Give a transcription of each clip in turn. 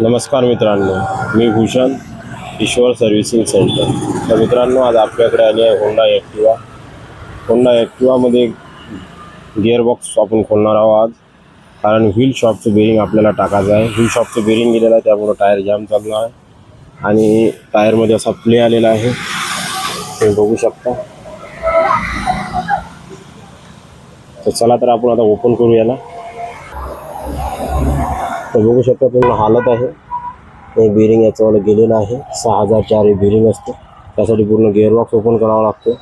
नमस्कार मित्रांनो मी भूषण ईश्वर सर्व्हिसिंग सेंटर. तर मित्रांनो आज आपल्याकडे आली आहे होंडा ॲक्टिवा होंडा ॲक्टिवामध्ये गिअरबॉक्स आपण खोलणार आहोत आज. कारण व्हील शॉपचं बेरिंग आपल्याला टाकायचं आहे. व्हील शॉपचं बेरिंग गेलेलं आहे त्यामुळं टायर जाम चालला आहे. आणि टायरमध्ये असा प्ले आलेला आहे. तुम्ही बघू शकता. तर चला तर आपण आता ओपन करू याला तर बघू शकता तुम्ही हालत आहे. हे बिरिंग याच्यावाला गेलेलं आहे. सहा हजार चार हे बिरिंग असतं. त्यासाठी पूर्ण गिअरबॉक्स ओपन करावा लागतो.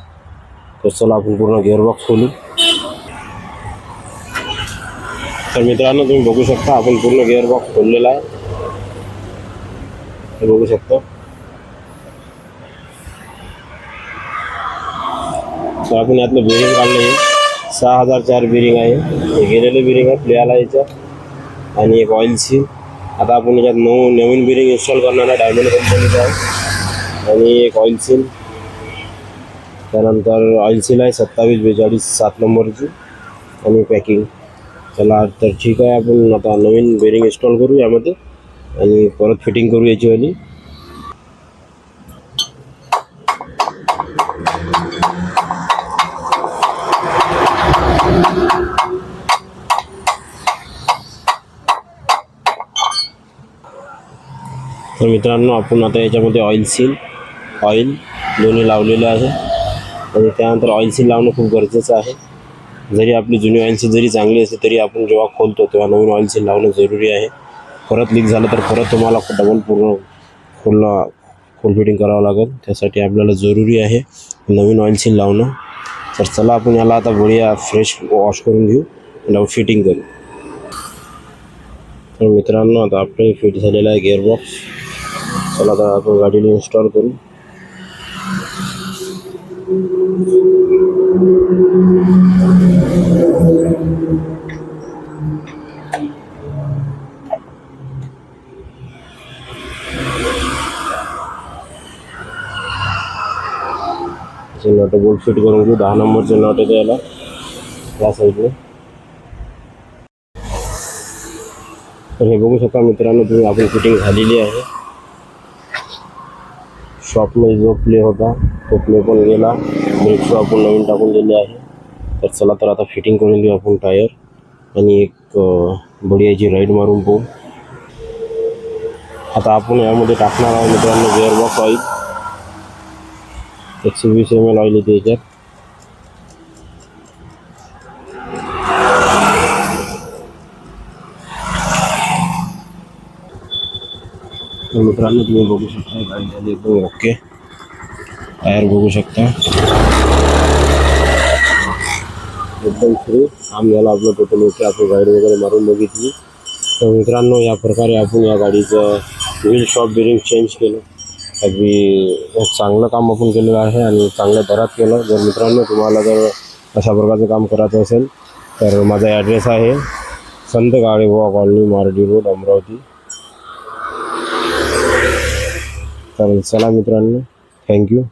तर चला आपण पूर्ण गिअरबॉक्स खोलू. तर मित्रांनो तुम्ही बघू शकता आपण पूर्ण गिअरबॉक्स खोललेला आहे. हे बघू शकता. तर आपण यातलं बेरिंग काढलं आहे सहा हजार चार बिरिंग आहे. हे गेलेलं बिरिंग आहे प्लेयाला याच्या. आणि एक ऑइल सील आता आपण याच्यात नऊ नवीन बिरिंग इन्स्टॉल करणार आहे डायमंड कंपनीचा आहे आणि एक ऑइल सील त्यानंतर ऑइल सील आहे सत्तावीस बेचाळीस सात नंबरची. आणि पॅकिंग चला तर ठीक आहे आपण आता नवीन बेरिंग इन्स्टॉल करू यामध्ये. आणि परत फिटिंग करू याचीवाली तर मित्रांनो आपण आता याच्यामध्ये ऑइल सील ऑइल दोन्ही लावलेले आहे. आणि त्यानंतर ऑइल सील लावणं खूप गरजेचं आहे. जरी आपली जुनी ऑइल सील जरी चांगली असली तरी आपण जेव्हा खोलतो तेव्हा नवीन ऑइल सील लावणं जरुरी आहे. परत लीक झालं तर परत तुम्हाला डबल पूर्ण खोलणं खोल फिटिंग करावं लागेल. त्यासाठी आपल्याला जरुरी आहे नवीन ऑइल सील लावणं. तर चला आपण याला आता बढिया फ्रेश वॉश करून घेऊ आणि फिटिंग करू. तर मित्रांनो आता आपलं फिट झालेलं आहे गेअरबॉक्स चला आता आपण गाडीला इन्स्टॉल करू. नट बोल्ट फिट करून घेऊ दहा नंबरचे नट येते याला या साईडने तर हे बघू शकता मित्रांनो तुम्ही आपण फिटिंग झालेली आहे. शॉपमध्ये जो प्ले होता तो प्ले पण गेला. ब्रेक शू आपण नवीन टाकून दिले आहे. तर चला तर आता फिटिंग करून घेऊ आपण टायर आणि एक बढियाची राईड मारून पाहू. आता आपण यामध्ये टाकणार आहोत मित्रांनो गेअरबॉक्स ऑइल एकशे वीस एम एल ऑइल येते याच्यात. तर मित्रांनो तुम्ही बघू शकता गाडी झाली एकदम ओके। टायर बघू शकता एकदम फ्री। आम्ही याला आपलं टोटल ओके आपण गाडी वगैरे मारून बघितली तर मित्रांनो या प्रकारे आपण या गाडीचं व्हील शॉप बिरिंग चेंज केलं अगदी चांगलं काम आपण केलेलं आहे आणि चांगल्या दरात केलं जर मित्रांनो तुम्हाला जर अशा प्रकारचं काम करायचं असेल तर माझा ॲड्रेस आहे। Sant Gadebuwa colony Mardi road, Amravati. चालेल. चला मित्रांनो. थँक्यू